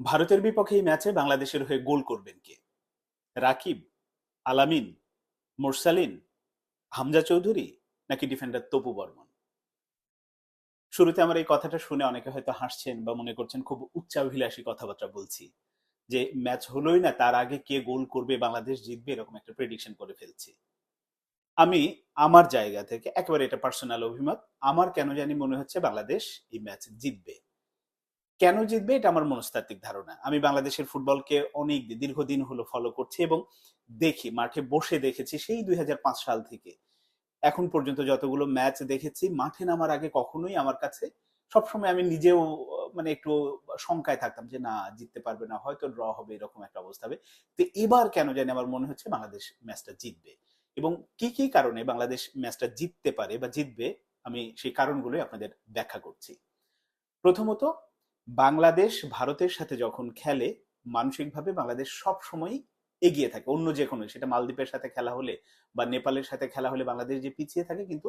ভারতের বিপক্ষে এই ম্যাচে বাংলাদেশের হয়ে গোল করবেন কে? রাকিব, আলামিন, মোরসালিন, হামজা চৌধুরী নাকি ডিফেন্ডার তপু বর্মন? শুরুতে আমার এই কথাটা শুনে অনেকে হয়তো হাসছেন বা মনে করছেন খুব উচ্চাভিলাষী কথাবার্তা বলছি যে ম্যাচ হলোই না, তার আগে কে গোল করবে, বাংলাদেশ জিতবে, এরকম একটা প্রেডিকশন করে ফেলছি। আমি আমার জায়গা থেকে একেবারে এটা পার্সোনাল অভিমত, আমার কেন জানি মনে হচ্ছে বাংলাদেশ এই ম্যাচ জিতবে। কেন জিতবে এটা আমার মনস্তাত্ত্বিক ধারণা। আমি বাংলাদেশের ফুটবলকে অনেক দীর্ঘদিন হলো ফলো করছি এবং দেখি, মাঠে বসে দেখেছি সেই দুই সাল থেকে। এখন পর্যন্ত যতগুলো ম্যাচ দেখেছি, মাঠে নামার আগে কখনোই আমার কাছে সবসময় আমি নিজেও মানে একটু শঙ্কায় থাকতাম যে না, জিততে পারবে না, হয়তো ড্র হবে, এরকম একটা অবস্থা হবে। তো এবার কেন জানি আমার মনে হচ্ছে বাংলাদেশ ম্যাচটা জিতবে। এবং কি কি কারণে বাংলাদেশ ম্যাচটা জিততে পারে বা জিতবে, আমি সেই কারণগুলোই আপনাদের ব্যাখ্যা করছি। প্রথমত বাংলাদেশ ভারতের সাথে যখন খেলে, মানসিকভাবে বাংলাদেশ সব সময় এগিয়ে থাকে। অন্য যে কোনো সেটা মালদ্বীপের সাথে খেলা হলে বা নেপালের সাথে খেলা হলে বাংলাদেশ যে পিছিয়ে থাকে, কিন্তু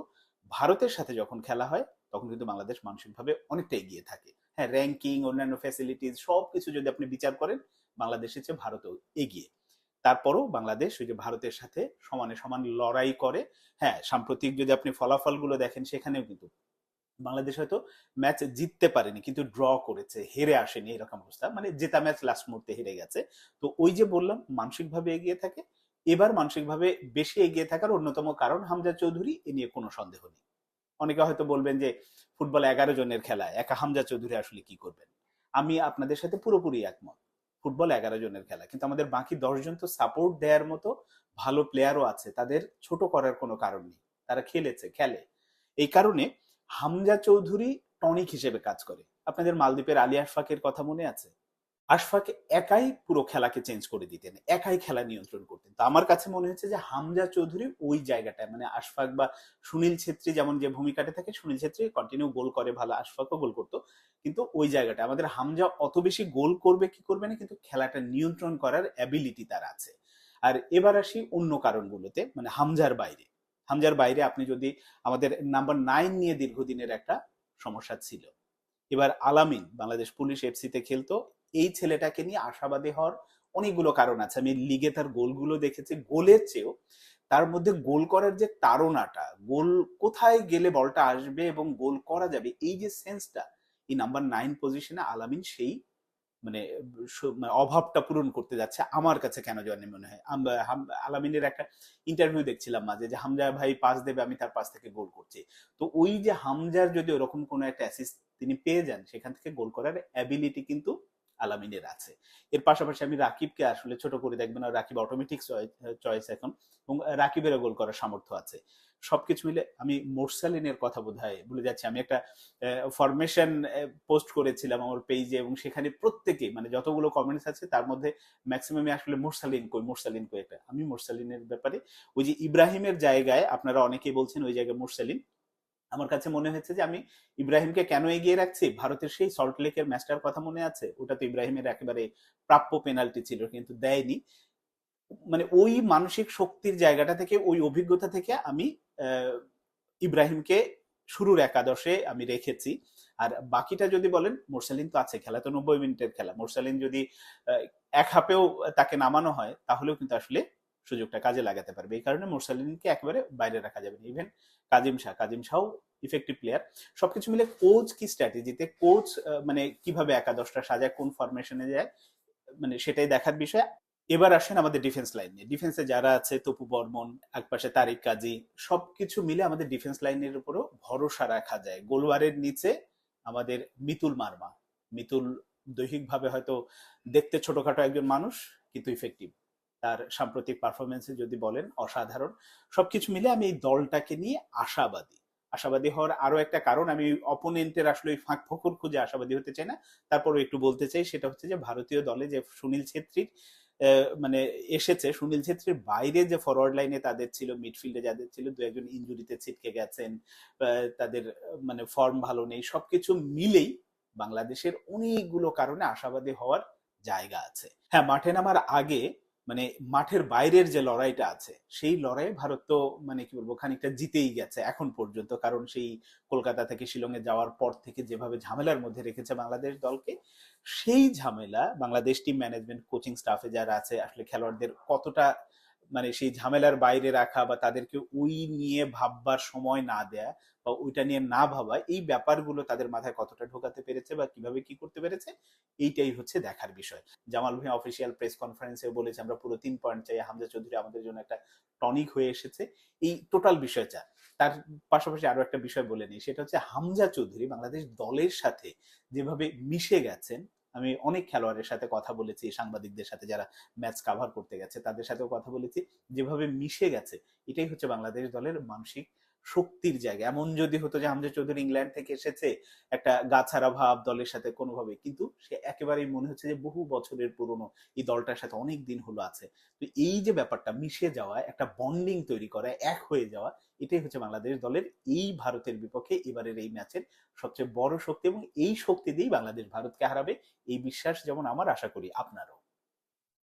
ভারতের সাথে যখন খেলা হয়, তখন কিন্তু বাংলাদেশ মানসিকভাবে অনেকটা এগিয়ে থাকে। হ্যাঁ র্যাঙ্কিং অন্যান্য ফ্যাসিলিটিস সব কিছু যদি আপনি বিচার করেন, বাংলাদেশের চেয়ে ভারতও এগিয়ে। তারপরও বাংলাদেশ ওই যে ভারতের সাথে সমানে সমান লড়াই করে। হ্যাঁ সাম্প্রতিক যদি আপনি ফলাফলগুলো দেখেন, সেখানেও কিন্তু বাংলাদেশ হয়তো ম্যাচ জিততে পারেনি, কিন্তু ড্র করেছে, হেরে আসেনি এরকম অবস্থা। মানে জেতা ম্যাচ লাস্ট মুহূর্তে হেরে গেছে। তো ওই যে বললাম, মানসিকভাবে এগিয়ে থাকে। এবার মানসিকভাবে বেশি এগিয়ে থাকার অন্যতম কারণ হামজা চৌধুরী, এ নিয়ে কোনো সন্দেহ নেই। অনেকে হয়তো বলবেন যে, ফুটবল এগারো জনের খেলা একা হামজা চৌধুরী আসলে কি করবেন? আমি আপনাদের সাথে পুরোপুরি একমত। ফুটবল এগারো জনের খেলা, কিন্তু আমাদের বাকি দশজন তো সাপোর্ট দেওয়ার মতো ভালো প্লেয়ারও আছে। তাদের ছোট করার কোনো কারণ নেই। তারা খেলেছে, খেলে। এই কারণে হামজা চৌধুরী টনিক হিসেবে কাজ করে। আপনাদের মালদ্বীপের আলী আশফাকের কথা মনে আছে? আশফাক একাই পুরো খেলাকে চেঞ্জ করে দিতেন, একাই খেলা নিয়ন্ত্রণ করতেন। তো আমার কাছে মনে হচ্ছে যে হামজা চৌধুরী ওই জায়গাটায় মানে আশফাক বা সুনীল ছেত্রী যেমন যে ভূমিকাটা থাকে, সুনীল ছেত্রী কন্টিনিউ গোল করে, ভালো আশফাকও গোল করতো। কিন্তু ওই জায়গাটা, আমাদের হামজা অত বেশি গোল করবে কি করবে না, কিন্তু খেলাটা নিয়ন্ত্রণ করার অ্যাবিলিটি তার আছে। আর এবার আসি অন্য কারণগুলোতে মানে হামজার বাইরে। হামজার বাইরে আপনি যদি আমাদের নাম্বার নাইন নিয়ে দীর্ঘদিনের একটা সমস্যা ছিল। এবার আলামিন বাংলাদেশ পুলিশ এফসিতে খেলতো। এই ছেলেটাকে নিয়ে আশাবাদী হওয়ার অনেকগুলো কারণ আছে। আমি লিগে তার গোলগুলো দেখেছি। গোলের চেয়েও তার মধ্যে গোল করার যে তাড়নাটা, গোল কোথায় গেলে বলটা আসবে এবং গোল করা যাবে, এই যে সেন্সটা, এই নাম্বার নাইন পজিশনে আলামিন সেই মানে মানে অভাবটা পূরণ করতে যাচ্ছে। আমার কাছে কেন জানি মনে হয়। আলামিনের একটা ইন্টারভিউ দেখছিলাম মাঝে যে হামজা ভাই পাস দেবে, আমি তার পাশ থেকে গোল করছি। তো ওই যে হামজার যদি ওরকম কোনো একটা অ্যাসিস্ট তিনি পেয়ে যান, সেখান থেকে গোল করার অ্যাবিলিটি কিন্তু আলামিনের আছে। এর পাশাপাশি আমি রাকিবকে আসলে ছোট করে দেখবেন, আর রাকিব অটোমেটিক চয়েস এখন, এবং রাকিবেরও গোল করার সামর্থ্য আছে। সবকিছু মিলে আমি মোরসালিনের কথা বোধ ভুলে যাচ্ছি। আমি একটা ফরমেশন পোস্ট করেছিলাম আমার পেজে এবং সেখানে প্রত্যেকে মানে যতগুলো কমেন্টস আছে তার মধ্যে ম্যাক্সিমামে আসলে মোরসালিন কই মোরসালিন কই একটা। আমি মোরসালিনের ব্যাপারে, ওই যে ইব্রাহিমের জায়গায় আপনারা অনেকেই বলছেন ওই জায়গায় মোরসালিন। আমার কাছে মনে হয়েছে যে আমি ইব্রাহিমকে কেন এগিয়ে রাখছি? ভারতের সেই সল্ট লেকের ম্যাচটার কথা মনে আছে? ওটা তো ইব্রাহিমের একেবারে প্রাপ্য পেনাল্টি ছিল, কিন্তু দেয়নি। মানে ওই মানসিক শক্তির জায়গাটা থেকে, ওই অভিজ্ঞতা থেকে আমি ইব্রাহিমকে শুরুর একাদশে আমি রেখেছি। আর বাকিটা যদি বলেন, মোরসালিন তো আছে, খেলা তো নব্বই মিনিটের খেলা। মোরসালিন যদি এক হাফেও তাকে নামানো হয়, তাহলেও কিন্তু আসলে সুযোগটা কাজে লাগাতে পারবে। এই কারণে মোরসালিনকে একেবারে বাইরে রাখা যাবে না। Even Kazim Shah Kazim Shah effective player সবকিছু মিলে কোচ কি স্ট্র্যাটেজিতে কোচ মানে কীভাবে একাদশটা সাজায়, কোন ফরমেশনে যায় মানে সেটাই দেখার বিষয়। এবার আসেন আমাদের ডিফেন্স লাইন নিয়ে। ডিফেন্সে যারা আছে, তপু বর্মন, একপাশে তারিক কাজী, সবকিছু মিলে আমাদের ডিফেন্স লাইনের উপরও ভরসা রাখা যায়। গোলওয়ারের নিচে আমাদের মিতুল মার্মা। মিতুল দৈহিকভাবে হয়তো দেখতে ছোটখাটো একজন মানুষ, কিন্তু ইফেক্টিভ তার সাম্প্রতিক পারফরমেন্সে যদি বলেন, অসাধারণ। সবকিছু মিলে আমি এই দলটাকে নিয়ে আশাবাদী। আশাবাদী হওয়ার আরও একটা কারণ, আমি অপোনেন্টের আসলে ওই ফাঁক ফকর খুঁজে আশাবাদী হতে চাই না। তারপরে একটু বলতে চাই, সেটা হচ্ছে যে ভারতীয় দলে যে সুনীল ছেত্রীর মানে এসেছে সুনীল ছেত্রীর বাইরে যে ফরওয়ার্ড লাইনে তাদের ছিল মিডফিল্ডে যাদের ছিল, দু একজন ইঞ্জুরিতে ছিটকে গেছেন তাদের মানে ফর্ম ভালো নেই, সবকিছু মিলেই বাংলাদেশের অনেকগুলো কারণে আশাবাদী হওয়ার জায়গা আছে। হ্যাঁ মাঠে নামার আগে মানে মাঠের বাইরের যে লড়াইটা আছে, সেই লড়াই ভারত তো মানে কি বলব, খানিকটা জিতেই গেছে এখন পর্যন্ত। কারণ সেই কলকাতা থেকে শিলংয়ে যাওয়ার পর থেকে যেভাবে ঝামেলার মধ্যে রেখেছে বাংলাদেশ দলকে, সেই ঝামেলা বাংলাদেশ টিম ম্যানেজমেন্ট কোচিং স্টাফে যারা আছে, আসলে খেলোয়াড়দের কতটা মানে সেই ঝামেলার বাইরে রাখা বা তাদেরকে ওই নিয়ে ভাববার সময় না দেয়া বা ওইটা নিয়ে না ভাবা, এই ব্যাপারগুলো তাদের মাথায় কতটা ঢোকাতে পেরেছে বা কীভাবে কি করতে পেরেছে, এইটাই হচ্ছে দেখার বিষয়। জামাল ভাই অফিসিয়াল প্রেস কনফারেন্সে বলেছে, আমরা পুরো তিন পয়েন্ট চাই, হামজা চৌধুরী আমাদের জন্য একটা টনিক হয়ে এসেছে। এই টোটাল বিষয়টা, তার পাশাপাশি আরও একটা বিষয় বলে নিই, সেটা হচ্ছে হামজা চৌধুরী বাংলাদেশ দলের সাথে যেভাবে মিশে গেছেন আমি অনেক খেলোয়াড়ের সাথে কথা বলেছি, সাংবাদিকদের সাথে যারা ম্যাচ কাভার করতে গেছে, তাদের সাথেও কথা বলেছি। যেভাবে মিশে গেছে, এটাই হচ্ছে বাংলাদেশ দলের মানসিক শক্তির জায়গা। এমন যদি হতো যে হামজা চৌধুরী ইংল্যান্ড থেকে এসেছে একটা গাছারা ভাব দলের সাথে কোনোভাবে, কিন্তু সে একেবারেই মনে হচ্ছে যে বহু বছরের পুরনো এই দলটার সাথে অনেক দিন হলো আছে। তো এই যে ব্যাপারটা মিশে যাওয়া, একটা বন্ডিং তৈরি করা, এক হয়ে যাওয়া, এটাই হচ্ছে বাংলাদেশ দলের এই ভারতের বিপক্ষে এবারের এই ম্যাচের সবচেয়ে বড় শক্তি এবং এই শক্তি দিয়েই বাংলাদেশ ভারতকে হারাবে। এই বিশ্বাস যেমন আমার, আশা করি আপনারও।